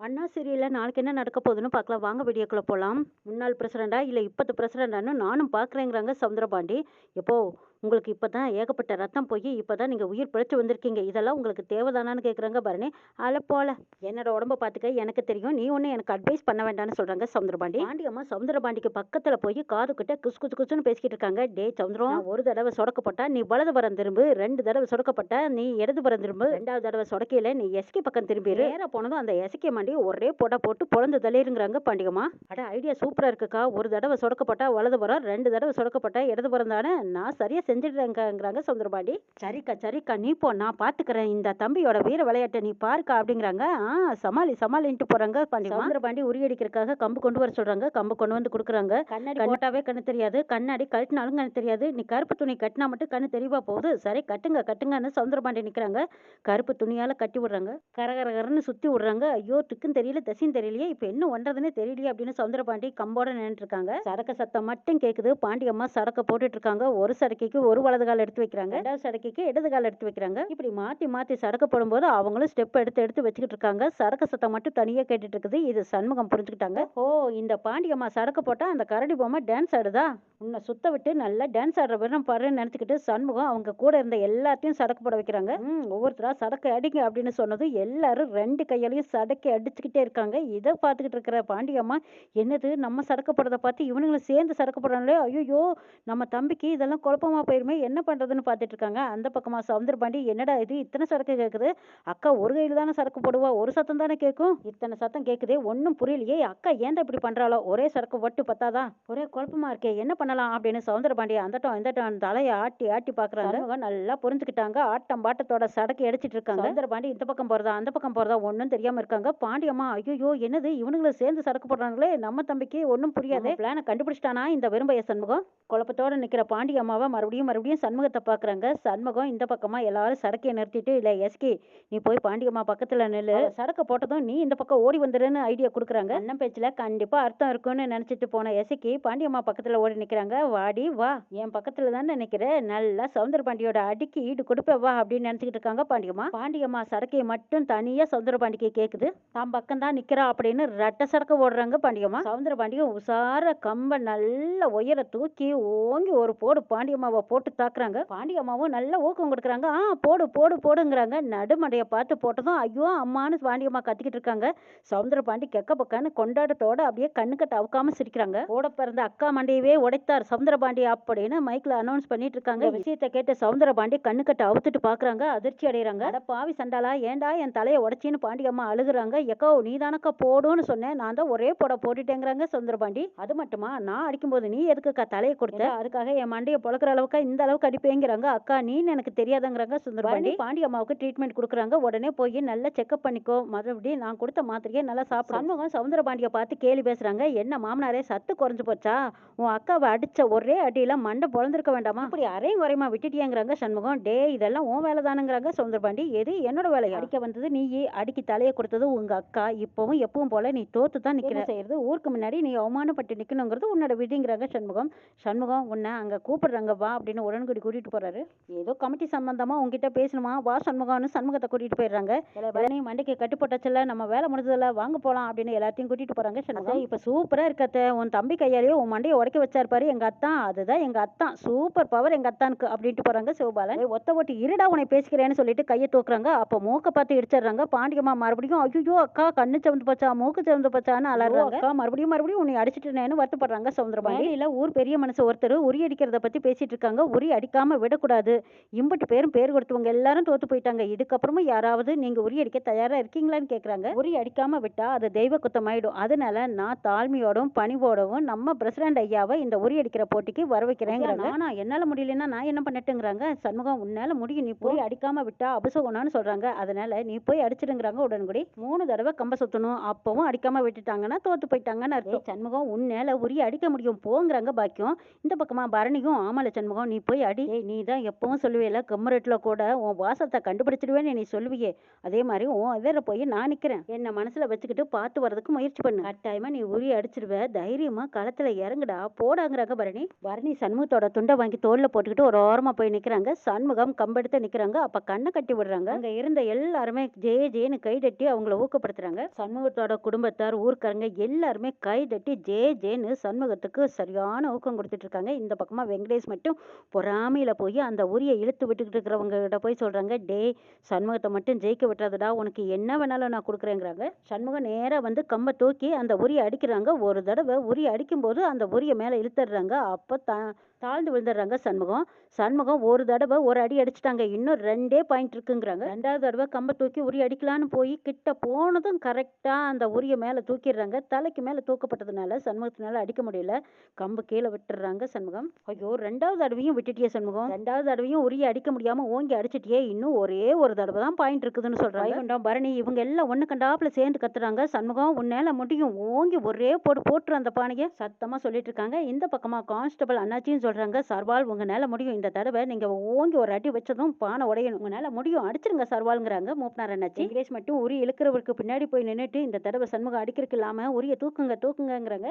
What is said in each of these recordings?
அண்ணா சீரியலில் நாளைக்கு என்ன நடக்க போகுதுன்னு பார்க்கலாம். வாங்க வீடியோக்குள்ளே போகலாம் முன்னாள் பிரசிடண்டா இல்லை இப்போத்து பிரசிடண்டான்னு நானும் பார்க்குறேங்கிறாங்க சவுந்தரபாண்டி. எப்போ? உங்களுக்கு இப்போ தான் ஏகப்பட்ட ரத்தம் போய் இப்போ தான் நீங்கள் உயிர் பிழைச்சி வந்திருக்கீங்க. இதெல்லாம் உங்களுக்கு தேவைதானான்னு கேட்குறாங்க பரணி அதில் போல. என்னோட உடம்ப பார்த்துக்க எனக்கு தெரியும். நீ ஒன்றும் எனக்கு அட்வைஸ் பண்ண வேண்டாம்னு சொல்கிறாங்க சவுந்தரபாண்டி. பாண்டியம்மா சவுந்தரபாண்டிக்கு பக்கத்தில் போய் காது கிட்ட குசு குசு குசுன்னு பேசிக்கிட்டு இருக்காங்க. டே சவுந்தரம் ஒரு தடவை சொடக்கப்பட்டா நீ வலது புறம் திரும்பு ரெண்டு தடவை சொடக்கப்பட்டா நீ இடது புறம் திரும்பு ரெண்டாவது தடவை சொடக்கையில நீ எஸ்கே பக்கம் திரும்பிடு நேரா போனதும் அந்த எஸ்கே மாண்டி ஒரே போட்டா போட்டு பொழந்து தள்ளிருங்கிறாங்க பாண்டியம்மா. அட ஐடியா சூப்பரா இருக்குக்கா. ஒரு தடவை சொடக்கப்பட்டா வலது புறம் ரெண்டு தடவை சொடக்கப்பட்டா இடது புறம் தானே. நான் சரியா செஞ்சிடுறேங்கிறாங்க சவுந்தரபாண்டி. சரிக்கா சரிக்கா நீ போ நான் பாத்துக்கிறேன். இந்த தம்பியோட வீர விளையாட்டை நீ பாருக்கா அப்படிங்கிறாங்க. ஆ சமாளி சமாளின்ட்டு போறாங்க பாண்டியம்மா சவுந்தரபாண்டி உரியடிக்கிறதுக்காக கம்பு கொண்டு வர சொல்றாங்க. கம்பு கொண்டு வந்து கொடுக்குறாங்க. கண்ணாடி போட்டாவே கண்ணு தெரியாது. கண்ணாடி கழட்டினாலும் கண்ணு தெரியாது. நீ கருப்பு துணி கட்டினா மட்டும் கண்ணு தெரியவா போகுது. சரி கட்டுங்க கட்டுங்கன்னு சவுந்தரபாண்டி நிக்கிறாங்க. கருப்பு துணியால கட்டி விடுறாங்க. கரகரகரன்னு சுத்தி விடுறாங்க. ஐயோ திக்கும் தெரியல தசையும் தெரியலையே. இப்போ என்ன பண்றதுன்னு தெரியலையே அப்படின்னு சவுந்தரபாண்டி கம்போட நின்னுட்டு இருக்காங்க. சரக்க சத்தம் மட்டும் கேக்குது. பாண்டியம்மா சரக்க போட்டுட்டு இருக்காங்க. ஒரு சடக்கைக்கு ஒரு வலது கால் எடுத்து வைக்கிறாங்க. ரெண்டாவது சடக்கிக்கு இடது கால் எடுத்து வைக்கிறாங்க. இப்படி மாத்தி மாத்தி சடக்கு போடும்போது அவங்களும் ஸ்டெப் எடுத்து எடுத்து வச்சுக்கிட்டு இருக்காங்க. சரக்கு சத்தம் மட்டும் தனியா கேட்டுட்டு இருக்குது இது சண்முகம் புரிஞ்சுக்கிட்டாங்க. ஓ இந்த பாண்டியம்மா சடக்கு போட்டா அந்த கரடி பொம்மை டான்ஸ் ஆடுதா? உன்னை சுத்த விட்டு நல்லா டான்ஸ் ஆடுற விதம் பாருன்னு நினைச்சுக்கிட்டு சண்முகம் அவங்க கூட இருந்த எல்லாத்தையும் சடக்கு போட வைக்கிறாங்க. ஒவ்வொருத்தரா சடக்கு அடிங்க அப்படின்னு சொன்னது எல்லாரும் ரெண்டு கையாலையும் சடக்கை அடிச்சுக்கிட்டே இருக்காங்க. இதை பார்த்துக்கிட்டு இருக்கிற பாண்டியம்மா என்னது நம்ம சடக்கு போடுறத பார்த்து இவனுங்களும் சேர்ந்து சடக்கு போடுறாங்களே? ஐயோ நம்ம தம்பிக்கு இதெல்லாம் குழப்பமா போயிருமே என்ன பண்றதுன்னு பார்த்துட்டு இருக்காங்க. அந்த பக்கமா சவுந்தர பாண்டி என்னடா இது? இத்தனை சரக்கு கேட்குது அக்கா ஒரு கையில தானே சரக்கு போடுவா? ஒரு சத்தம் தானே கேட்கும் இத்தனை சத்தம் கேட்குதே ஒன்றும் புரியலையே. அக்கா ஏன்டா இப்படி பண்றாளோ? ஒரே சரக்கு வட்டு பத்தாதா? ஒரே குழப்பமா இருக்கே என்ன பண்ணலாம்? அப்படின்னு சவுந்தர பாண்டிய அந்தட்டம் இந்தட்டம் தலையை ஆட்டி ஆட்டி சண்முகம் நல்லா புரிஞ்சுக்கிட்டாங்க. ஆட்டம் பாட்டத்தோட சடக்கு அடிச்சிட்டு இருக்காங்க. சவுந்தர பாண்டி இந்த பக்கம் போறதா அந்த பக்கம் போறதா ஒன்றும் தெரியாம இருக்காங்க. பாண்டியம்மா ஐயோ என்னது? இவனுங்களும் சேர்ந்து சரக்கு போடுறாங்களே? நம்ம தம்பிக்கு ஒன்றும் புரியாது. பிளானை கண்டுபிடிச்சிட்டானா இந்த விரும்பைய சண்முகம்? குழப்பத்தோட நிக்கிற பாண்டி அம்மாவை மறுபடியும் மறுபடியும் சண்முகத்தை பாக்குறாங்க. சண்முகம் இந்த பக்கமா எல்லாரும் சரக்கையை நிறுத்திட்டு இல்ல எஸ்கே நீ போய் பாண்டியம்மா பக்கத்துல நில்லு. அவ சரக்க போட்டதும் நீ இந்த பக்கம் ஓடி வந்துருன்னு ஐடியா கொடுக்குறாங்க. அண்ணன் பேச்சுல கண்டிப்பா அர்த்தம் இருக்கும்னு நினைச்சிட்டு போன எசக்கி பாண்டியம்மா பக்கத்துல ஓடி நிக்கிறாங்க. வாடி வா. என் பக்கத்துல தானே நிக்கிற. நல்லா சவுந்தர பாண்டியோட அடிக்கு ஈடு கொடுப்ப வா அப்படின்னு நினைச்சுக்கிட்டு இருக்காங்க பாண்டியம்மா. பாண்டியம்மா சரக்கையை மட்டும் தனியா சவுந்தர பாண்டிக்கு கேக்குது. தான் பக்கம் தான் நிக்கிறா அப்படின்னு ரெட்ட சரக்கு ஓடுறாங்க பாண்டியம்மா. சவுந்தர பாண்டியும் உசார கம்ப நல்ல உயர தூக்கி ஓங்கி ஒரு போடு பாண்டியம்மாவை போட்டு தாக்குறாங்க. பாண்டியம்மாவும் நல்ல ஊக்கம் கொடுக்குறாங்க. ஆ போடு போடு போடுங்கிறாங்க. நடுமடையை பார்த்து போட்டதும் ஐயோ அம்மான்னு பாண்டியம்மா கத்திக்கிட்டு இருக்காங்க. சவுந்தர பாண்டி கெக்க பக்கான்னு கொண்டாட்டத்தோட அப்படியே கண்ணுக்கட்ட அவுக்காம சிரிக்கிறாங்க. கூட பிறந்த அக்கா மண்டையவே உடைத்தார் சவுந்தர பாண்டி அப்படின்னு மைக்ல அனௌன்ஸ் பண்ணிட்டு இருக்காங்க. விஷயத்தை கேட்ட சவுந்தர பாண்டி கண்ணுக்கட்ட அவுத்துட்டு பாக்குறாங்க. அதிர்ச்சி அடைகிறாங்க அட பாவி சண்டாளா ஏன்டா என் தலையை உடைச்சின்னு பாண்டியம்மா அழுகுறாங்க. எக்கோ நீ தானக்கா போடுன்னு சொன்னேன். நான் தான் ஒரே போட போட்டுட்டேங்கிறாங்க சவுந்தர பாண்டி. அது மட்டுமா? நான் அடிக்கும்போது நீ எதுக்குக்கா தலையை கொடுத்த? அதுக்காக என் மண்டையை பொழக்கிற அளவுக்கு இந்த அளவுக்கு அடிப்பேங்கிறாங்க. அக்கா நீன்னு எனக்கு தெரியாதங்கிறாங்க சுந்தர பாண்டி அம்மாவுக்கு ட்ரீட்மெண்ட் கொடுக்குறாங்க. உடனே போய் நல்லா செக்அப் பண்ணிக்கோ. மறுபடியும் நான் கொடுத்த மாத்திரையை நல்லா சாப்பிடு. சண்முகம் சவுந்தர பாண்டியை பார்த்து கேலி பேசுறாங்க. என்ன மாமனாரே சத்து குறைஞ்சு போச்சா? உன் அக்காவை அடிச்ச ஒரே அடியில மண்டை பொழந்திருக்க வேண்டாமா? அப்படி அரையும் குறையுமா விட்டுட்டியாங்கிறாங்க சண்முகம். டே இதெல்லாம் உன் வேலை தானுங்கிறாங்க சவுந்தர பாண்டி எது என்னோட வேலை அடிக்க வந்தது நீ அடிக்கி தலையை கொடுத்தது உங்க அக்கா. இப்பவும் எப்பவும் போல நீ தோத்து தான் நிக்கிற. செய்யறது? ஊருக்கு முன்னாடி நீ அவமானப்பட்டு நிக்கணுங்கிறது உன்னோட விதிங்கிறாங்க சண்முகம். சண்முகம் உன்னை அங்க கூப்பிடுறாங்க வா அப்படின்னு உடன்குடி கூட்டிட்டு போறாரு. ஏதோ கமிட்டி சம்பந்தமா உங்ககிட்ட பேசணுமா? வா சண்முகம்னு சண்முகத்தை கூட்டிட்டு போயிடுறாங்க. வேலையும் மண்டைக்கு கட்டு போட்டாச்சுல நம்ம வேலை முடிஞ்சதுல வாங்க போலாம் அப்படின்னு எல்லாத்தையும் கூட்டிட்டு போறாங்க சண்முகம். இப்ப சூப்பரா இருக்கத்த உன் தம்பி கையாலேயே உன் மண்டையை உடைக்க வச்சாரு பாரு. எங்க அத்தான் அதுதான் எங்க அத்தான் சூப்பர் பவர் எங்க அத்தானுக்கு அப்படின்ட்டு போறாங்க சிவபாலன். ஒத்த ஓட்டி இருடா உன்னை பேசிக்கிறேன்னு சொல்லிட்டு கையை தூக்குறாங்க. அப்ப மூக்க பார்த்து இடிச்சிடுறாங்க. பாண்டியம்மா மறுபடியும் ஐயோ அக்கா கண்ணு சிவந்து போச்சா? மூக்கு சிவந்து போச்சான்னு அலறாங்க. அக்கா மறுபடியும் மறுபடியும் உன்னை அடிச்சிட்டேன்னு வருத்தப்படுறாங்க இல்ல ஊர் பெரிய மனசு ஒருத்தர் உரி அடிக்கிறத பத்தி பேசிட்டு இருக்காங்க உரி அடிக்காம விடக்கூடாது. இம்புட்டு பேரும் பேர் கொடுத்தவங்க எல்லாரும் தோத்து போயிட்டாங்க. இதுக்கப்புறமும் யாராவது நீங்க உரி அடிக்க தயாரா இருக்கீங்களான்னு கேக்குறாங்க. உரி அடிக்காம விட்டா அது தெய்வ குத்தமாயிடும். அதனால நான் தாழ்மையோடும் பணிவோடவும் நம்ம பிரசிடண்ட் ஐயாவை இந்த உரி அடிக்கிற போட்டிக்கு வர வைக்கிறேங்கிறாங்க நானா என்னால முடியலன்னா நான் என்ன பண்ணட்டுங்கிறாங்க. சண்முகம் உன்னால முடியும். நீ போய் அடிக்காம விட்டா அபசகுணம்னு சொல்றாங்க. அதனால நீ போய் அடிச்சிடுங்கிறாங்க உடன்குடி மூணு தடவை கம்ப சுத்தணும். அப்பவும் அடிக்காம விட்டுட்டாங்கன்னா தோத்து போயிட்டாங்கன்னு அர்த்தம். சண்முகம் உன்னால உரி அடிக்க முடியும். போங்கிறாங்க பாக்கியம். இந்த பக்கமா பரணியும் ஆமல சண்முகம் சண்முகம் நீ போய் அடி. நீ தான் எப்பவும் சொல்லுவேல கம்மரேட்டில் கூட உன் வாசத்தை கண்டுபிடிச்சிடுவேன்னு நீ சொல்லுவியே. அதே மாதிரி உன் எதிர போய் நான் நிற்கிறேன் என்னை மனசில் வச்சுக்கிட்டு பார்த்து வரதுக்கு முயற்சி பண்ணு. கட்டாயமாக நீ உரி அடிச்சிடுவ தைரியமாக களத்தில் இறங்குடா. போடாங்கிறாங்க பரணி பரணி சண்முகத்தோட துண்டை வாங்கி தோளில் போட்டுக்கிட்டு ஒரு ஓரமாக போய் நிற்கிறாங்க சண்முகம் கம்பெடுத்து நிற்கிறாங்க அப்போ கண்ணை கட்டி விடுறாங்க. அங்கே இருந்த எல்லாருமே ஜே ஜேன்னு கைதட்டி அவங்கள ஊக்கப்படுத்துறாங்க. சண்முகத்தோட குடும்பத்தார் ஊர்க்காரங்க எல்லாருமே கைதட்டி ஜெய ஜே ஜேன்னு சண்முகத்துக்கு சரியான ஊக்கம் கொடுத்துட்டு இருக்காங்க. இந்த பக்கமாக வெங்கடேஷ் மட்டும் பொறாமையில் போய் அந்த உரியை இழுத்து விட்டுக்கிட்டு இருக்கிறவங்க கிட்ட போய் சொல்கிறாங்க டே சண்முகத்தை மட்டும் ஜெயிக்க விட்டுறதுடா உனக்கு என்ன வேணாலும் நான் கொடுக்குறேங்கிறாங்க. சண்முகம் நேராக வந்து கம்பை தூக்கி அந்த உரியை அடிக்கிறாங்க. ஒரு தடவை உரி அடிக்கும்போது அந்த உரியை மேலே இழுத்துடுறாங்க. அப்போ தா தாழ்ந்து விழுந்துடுறாங்க சண்முகம். சண்முகம் ஒரு தடவை ஒரு அடி அடிச்சிட்டாங்க. இன்னும் ரெண்டே பாயிண்ட் இருக்குங்கிறாங்க. ரெண்டாவது தடவை கம்பை தூக்கி உரி அடிக்கலான்னு போய் கிட்ட போனதும் கரெக்டாக அந்த உரியை மேலே தூக்கிடுறாங்க. தலைக்கு மேலே தூக்கப்பட்டதுனால சண்முகத்தினால அடிக்க முடியல. கம்பு கீழே விட்டுடுறாங்க சண்முகம். ஐயோ ரெண்டாவது தடவையும் விட்டுட்டியே சண்முகம். ரெண்டாவது தடவையும் உரிய அடிக்க முடியாம ஓங்கி அடிச்சிட்டியே. இன்னும் ஒரே ஒரு தடவை தான் பாயிண்ட் இருக்குதுன்னு சொல்றாங்க. பரணி. இவங்க எல்லாம் ஒண்ணு கண்டாப்புல சேர்ந்து கத்துறாங்க. சண்முகம் உன்னால முடியும் ஓங்கி ஒரே போட்டு போட்டுரு அந்த பானையை. சத்தமா சொல்லிட்டு இருக்காங்க. இந்த பக்கமா கான்ஸ்டபிள் அண்ணாச்சியும் சொல்றாங்க சர்வால் உங்களால முடியும் இந்த தடவை நீங்க ஓங்கி ஒரு அடி வச்சதும் பானை உடையணும். உங்களால முடியும் அடிச்சிருங்க சர்வால்ங்கிறாங்க மூப்பனார் அண்ணாச்சி. இங்கிலீஷ் மட்டும் உரி இழுக்கிறவருக்கு பின்னாடி போய் நின்னுட்டு இந்த தடவை சண்முகம் அடிக்கிறதுக்கு இல்லாம உரிய தூக்குங்க தூக்குங்கங்கிறாங்க.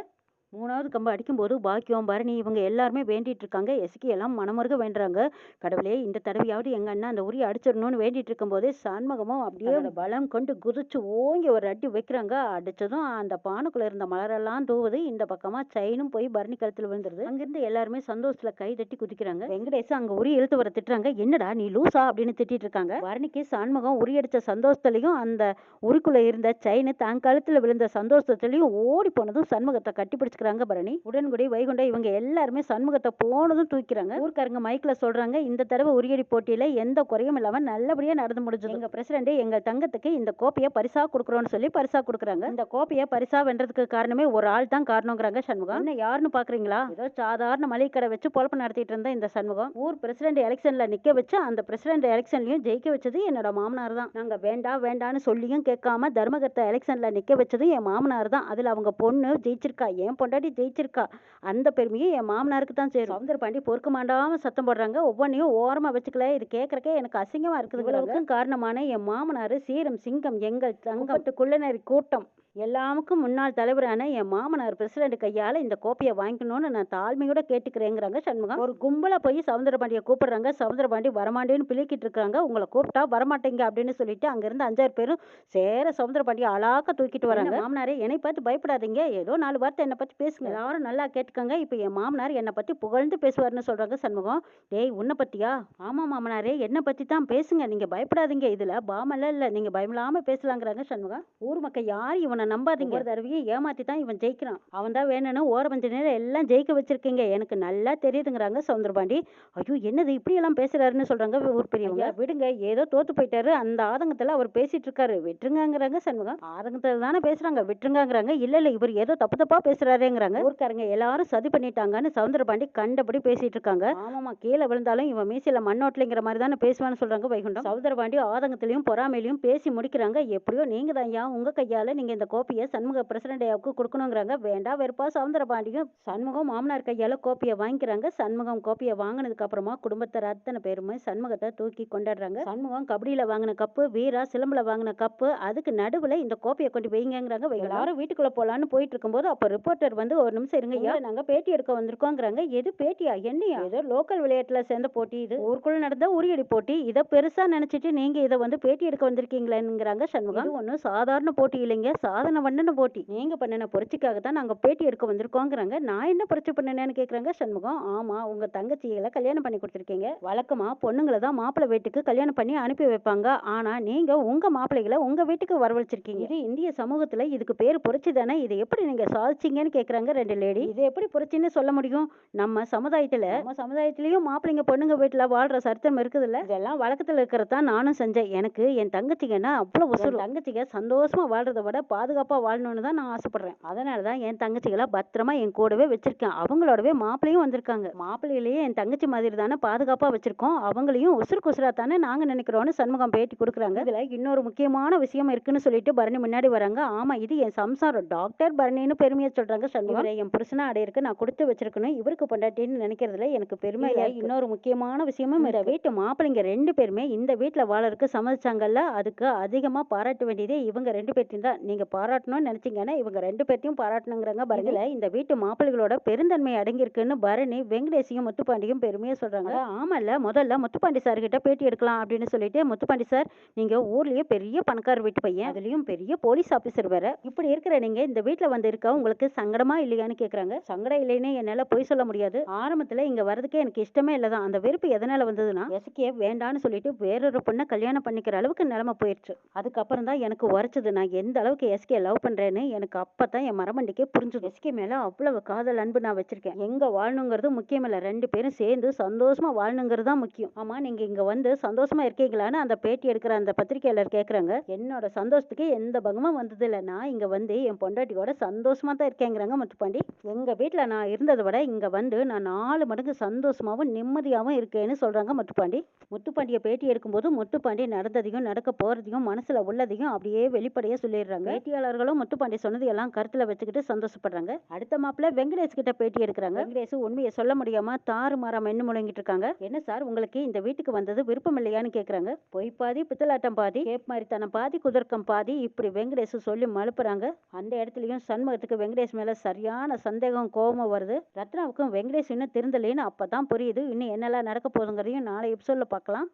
மூணாவது கம்பு அடிக்கும்போது பாக்கியம் பரணி இவங்க எல்லாருமே வேண்டிட்டு இருக்காங்க. எஸ்கி எல்லாம் மனமுருக வேண்டுறாங்க. கடவுளே இந்த தடவையாவது எங்க அண்ணா அந்த உரிய அடிச்சிடணும்னு வேண்டிட்டு இருக்கும்போதே சண்முகமும் அப்படியே பலம் கொண்டு குதிச்சு ஓங்கி ஒரு அடி வைக்கிறாங்க. அடிச்சதும் அந்த பானுக்குள்ள இருந்த மலரெல்லாம் தூவுது. இந்த பக்கமா செயினும் போய் பரணி கழுத்துல விழுந்துருது. அங்கிருந்து எல்லாருமே சந்தோஷத்துல கை தட்டி குதிக்கிறாங்க. வெங்கடேஷ் அங்க உரி இழுத்து வர திட்டுறாங்க. என்னடா நீ லூசா? அப்படின்னு திட்டிட்டு இருக்காங்க. பரணிக்கு சண்முகம் உரி அடிச்ச சந்தோஷத்துலயும் அந்த உரிக்குள்ள இருந்த செயின் தன் கழுத்துல விழுந்த சந்தோஷத்துலயும் ஓடி போனதும் சண்முகத்தை கட்டி ரங்கபரணி பரணி உடன்குடி வைகுண்ட இவங்க எல்லாருமே சண்முகத்தை போனதும் தூக்கிறாங்க. ஊர்க்காரங்க மைக்ல சொல்றாங்க இந்த தடவை உரியடி போட்டியில எந்த குறையும் இல்லாம நல்லபடியா நடந்து முடிஞ்சது. எங்க பிரசிடண்ட் எங்க தங்கத்துக்கு இந்த கோப்பையை பரிசா கொடுக்குறோம்னு சொல்லி பரிசா கொடுக்குறாங்க. இந்த கோப்பையை பரிசா வென்றதுக்கு காரணமே ஒரு ஆள் தான் காரணங்கிறாங்க சண்முகம். என்ன யாருன்னு பாக்குறீங்களா? ஏதோ சாதாரண மளிகை கடை வச்சு பொழப்பு நடத்திட்டு இருந்த இந்த சண்முகம். ஊர் பிரசிடண்ட் எலெக்ஷன்ல நிக்க வச்சு அந்த பிரசிடண்ட் எலெக்ஷன்லயும் ஜெயிக்க வச்சது என்னோட மாமனார் தான். நாங்க வேண்டாம் வேண்டாம்னு சொல்லியும் கேட்காம தர்மகர்த்தா எலெக்ஷன்ல நிக்க வச்சது என் மாமனார் தான். அதுல அவங்க பொண்ணு ஜெயிச்சிருக்கா என் பொண்டாட்டி ஜெயிச்சிருக்கா. அந்த பெருமையை என் மாமனாருக்கு தான் சேரும். சவுந்தர பாண்டி பொறுக்க மாட்டாம சத்தம் போடுறாங்க. ஒவ்வொன்றையும் ஓரமா வச்சுக்கல. இது கேட்கறக்கே எனக்கு அசிங்கமா இருக்குது இவ்வளவுக்கும் காரணமான என் மாமனார் சீரம் சிங்கம் எங்கள் தங்கப்பட்டு குள்ளநரி கூட்டம். எல்லாமுக்கும் முன்னாள் தலைவரான என் மாமனார் பிரசிடண்ட் கையால இந்த கோப்பையை வாங்கிக்கணும்னு நான் தாழ்மையோட கேட்டுக்கிறேங்கிறாங்க சண்முகம். ஒரு கும்பலா போய் சவுந்தரபாண்டியை கூப்பிடுறாங்க. சவுந்தரபாண்டி வரமாட்டேன்னு பிள்ளைக்கிட்டு இருக்காங்க. உங்களை கூப்பிட்டா வரமாட்டேங்க அப்படின்னு சொல்லிட்டு அங்கிருந்து அஞ்சாறு பேரும் சேர சவுந்தரபாண்டியை அழாக்க தூக்கிட்டு வராங்க. மாமனாரே என்னை பார்த்து பயப்படாதீங்க. ஏதோ நாலு வார்த்தை என்னை பத்தி பேசுங்க. எல்லாரும் நல்லா கேட்டுக்கோங்க. இப்போ என் மாமனார் என்னை பத்தி புகழ்ந்து பேசுவார்னு சொல்றாங்க சண்முகம். டேய் உன்னை பத்தியா? ஆமா மாமனாரே என்னை பத்தி தான் பேசுங்க. நீங்க பயப்படாதீங்க. இதுல பாமெல்லாம் இல்ல. நீங்க பயமில்லாம பேசலாங்கிறாங்க சண்முகம். ஊர் மக்கள் யாரும் இவனை நம்பாதீங்க. ஒரு தடவையும் ஏமாத்தி தான் இவன் ஜெயிக்கிறான். அவன் தான் வேணும்னு ஓரபஞ்ச நேரம் எல்லாம் ஜெயிக்க வச்சிருக்கீங்க. எனக்கு நல்லா தெரியுதுங்கிறாங்க சவுந்தரபாண்டி. ஐயோ என்னது இப்படி எல்லாம் பேசுறாருன்னு சொல்றாங்க ஊர் பெரியவங்க. விடுங்க. ஏதோ தோத்து போயிட்டாரு. அந்த ஆதங்கத்துல அவர் பேசிட்டு இருக்காரு விட்டுருங்கங்கிறாங்க சண்முகம். ஆதங்கத்துல தானே பேசுறாங்க. விட்டுருங்கங்கிறாங்க. இல்ல இல்ல இவர் ஏதோ தப்பு தப்பா பேசுறாருங்கிறாங்க ஊர்க்காரங்க எல்லாரும் சதி பண்ணிட்டாங்கன்னு சவுந்தரபாண்டி கண்டபடி பேசிட்டு இருக்காங்க ஆமாமா கீழே விழுந்தாலும் இவன் மீசில மண்ணோட்டலைங்கிற மாதிரி தானே பேசுவான்னு சொல்றாங்க வைகுண்டம். சவுந்தரபாண்டி ஆதங்கத்திலையும் பொறாமையிலையும் பேசி முடிக்கிறாங்க. எப்படியோ நீங்க தான் ஐயா உங்க கையால நீங்க இந்த கோப்பையை சண்முக பிரசிடண்ட் ஐயாவுக்கு கொடுக்கணுங்கிறாங்க. வேண்டாம் வெறுப்பா சவுந்தரபாண்டியும் சண்முகம் மாமனார் கையால கோப்பையை வாங்கிக்கிறாங்க. சண்முகம் கோப்பையை வாங்கினதுக்கு அப்புறமா குடும்பத்தார் அத்தனை பேருமே சண்முகத்தை தூக்கி கொண்டாடுறாங்க. சண்முகம் கபடியில வாங்கின கப்பு வீரா சிலம்புல வாங்கின கப்பு அதுக்கு நடுவுல இந்த கோப்பையை கொண்டு வைங்கிறாங்க எல்லாரும் வீட்டுக்குள்ள போலான்னு போயிட்டு இருக்கும்போது அப்ப ரிப்போர்ட்டர் வந்து ஒரு நிமிஷம் இருங்க. ஐயா நாங்க பேட்டி எடுக்க வந்திருக்கோங்கிறாங்க. எது பேட்டியா? என்னையா? ஏதோ லோக்கல் விளையாட்டுல சேர்ந்த போட்டி இது. ஊருக்குள்ள நடந்த உரியடி போட்டி. இதை பெருசா நினைச்சிட்டு நீங்க இதை வந்து பேட்டி எடுக்க வந்திருக்கீங்களேங்கிறாங்க சண்முகம். ஒன்றும் சாதாரண போட்டி இல்லைங்க. சாதனை பண்ணின போட்டி. நீங்க பண்ணின புரட்சிக்காக தான் நாங்க பேட்டி எடுக்க வந்திருக்கோங்கிறாங்க. நான் என்ன புரட்சி பண்ணினேன்னு கேக்குறாங்க சண்முகம். ஆமா உங்க தங்கச்சிகளை கல்யாணம் பண்ணி கொடுத்துருக்கீங்க. வழக்கமா பொண்ணுங்களை தான் மாப்பிள்ளை வீட்டுக்கு கல்யாணம் பண்ணி அனுப்பி வைப்பாங்க. ஆனா நீங்க உங்க மாப்பிள்ளைகளை உங்க வீட்டுக்கு வரவழைச்சிருக்கீங்க. இது இந்திய சமூகத்துல இதுக்கு பேர் புரட்சி தானே. இதை எப்படி நீங்க சாதிச்சீங்கன்னு கேக்குறாங்க ரெண்டு லேடி இது எப்படி புரட்சின்னு சொல்ல முடியும்? நம்ம சமுதாயத்துல நம்ம சமுதாயத்திலயும் மாப்பிள்ளைங்க பொண்ணுங்க வீட்டுல வாழ்ற சரித்திரம் இருக்குதுல்ல? இதெல்லாம் வழக்கத்துல இருக்கிறது தான் நானும் செஞ்சேன். எனக்கு என் தங்கச்சிங்கன்னா அவ்வளவு உசுறு தங்கச்சிங்க சந்தோஷமா வாழ்றதை விட பாதுகாப்பா வாழணும்னு தான் நான் ஆசைப்படுறேன். அதனால தான் என் தங்கச்சிகளை பத்திரமா என் கூடவே வச்சிருக்கேன். அவங்களோடவே மாப்பிள்ளையும் வந்திருக்காங்க. மாப்பிள்ளையிலேயே என் தங்கச்சி மாதிரி தானே பாதுகாப்பா வச்சிருக்கோம். அவங்களையும் உசுறு குசுரா தானே நாங்க நினைக்கிறோம்னு சண்முகம் பேட்டி கொடுக்குறாங்க. இதுல இன்னொரு முக்கியமான விஷயம் இருக்குன்னு சொல்லிட்டு பரணி முன்னாடி வராங்க. ஆமா இது என் சம்சாரம். டாக்டர் பரணின்னு பெருமையா சொல்றாங்க. சண்முகம் இவரை என் புருஷனா அடையிறக்கு நான் கொடுத்து வச்சிருக்கணும். இவருக்கு பொண்டாட்டின்னு நினைக்கிறதுல எனக்கு பெருமையா இன்னொரு முக்கியமான விஷயமும் இந்த வீட்டு மாப்பிள்ளைங்க ரெண்டு பேருமே இந்த வீட்டுல வாழறதுக்கு சம்மதிச்சாங்கல்ல அதுக்கு அதிகமா பாராட்ட வேண்டியதே இவங்க ரெண்டு பேர்த்தையும் தான். நீங்க பாராட்டணும்னு நினைச்சீங்கன்னா இவங்க ரெண்டு பேர்த்தையும் பாராட்டணுங்கிறாங்க பரணில இந்த வீட்டு மாப்பிள்ளைகளோட பெருந்தன்மை அடங்கியிருக்குன்னு பரணி வெங்கடேஷையும் முத்துப்பாண்டியும் பெருமையா சொல்றாங்க. ஆமால்ல முதல்ல முத்துப்பாண்டி சார் கிட்ட பேட்டி எடுக்கலாம் அப்படின்னு சொல்லிட்டு முத்துப்பாண்டி சார் நீங்க ஊர்லயே பெரிய பணக்கார வீட்டு பையன் அதுலயும் பெரிய போலீஸ் ஆபீசர் வேற. இப்படி இருக்கிற நீங்க இந்த வீட்ல வந்து இருக்க உங்களுக்கு சங்கடமா சங்கடமா இல்லையான்னு கேட்குறாங்க சங்கடம் இல்லைன்னு என்னால் பொய் சொல்ல முடியாது. ஆரம்பத்தில் இங்கே வரதுக்கே எனக்கு இஷ்டமே இல்லை தான். அந்த வெறுப்பு எதனால் வந்ததுன்னா எஸ்கே வேண்டான்னு சொல்லிட்டு வேறொரு பொண்ணை கல்யாணம் பண்ணிக்கிற அளவுக்கு நிலமை போயிடுச்சு அதுக்கப்புறம் தான் எனக்கு உரைச்சது. நான் எந்த அளவுக்கு எஸ்கே லவ் பண்ணுறேன்னு எனக்கு அப்போ தான் என் மரமண்டிக்கே புரிஞ்சது. எஸ்கே மேலே அவ்வளவு காதல் அன்பு நான் வச்சிருக்கேன். எங்கே வாழணுங்கிறது முக்கியம் இல்லை. ரெண்டு பேரும் சேர்ந்து சந்தோஷமாக வாழணுங்கிறது தான் முக்கியம். ஆமாம் நீங்கள் இங்கே வந்து சந்தோஷமாக இருக்கீங்களான்னு அந்த பேட்டி எடுக்கிற அந்த பத்திரிக்கையாளர் கேட்குறாங்க என்னோட சந்தோஷத்துக்கு எந்த பங்கமும் வந்தது நான் இங்கே வந்து என் பொண்டாட்டியோட சந்தோஷமாக தான் இருக்கேங்கிறாங்க முத்துப்பாண்டி எங்கள் வீட்டில் நான் இருந்ததை விட இங்கே வந்து நான் நாலு மடங்கு சந்தோஷமாகவும் நிம்மதியாகவும் இருக்கேன்னு சொல்கிறாங்க முத்துப்பாண்டி. முத்துப்பாண்டியை பேட்டி எடுக்கும்போது முத்துப்பாண்டி நடந்ததையும் நடக்க போகிறதையும் மனசில் உள்ளதையும் அப்படியே வெளிப்படையே சொல்லிடுறாங்க. பேட்டியாளர்களும் முத்துப்பாண்டி சொன்னது எல்லாம் கருத்தில் வச்சுக்கிட்டு சந்தோஷப்படுறாங்க. அடுத்த மாப்பிள்ள வெங்கடேஷ் கிட்ட பேட்டி எடுக்கிறாங்க. வெங்கடேஷ் உண்மையை சொல்ல முடியாம தாறு மாறா மென்னு முழங்கிட்டு இருக்காங்க. என்ன சார் உங்களுக்கு இந்த வீட்டுக்கு வந்தது விருப்பம் இல்லையான்னு கேட்குறாங்க பொய் பாதி பித்தலாட்டம் பாதி கேப் மாதிரித்தனம் பாதி குதர்க்கம் பாதி இப்படி வெங்கடேஷ் சொல்லி மழுப்புறாங்க. அந்த இடத்துலையும் சண்முகத்துக்கு வெங்கடேஷ் மேல சரியான சந்தேகம் கோபம் வருது. ரத்னாவுக்கும் வெங்கடேஷ் இன்னும் திருந்தலைன்னு அப்போ தான் புரியுது. இன்னும் என்னெல்லாம் நடக்க போகுதுங்கிறதையும் நாளை எபிசோடில் பார்க்கலாம்.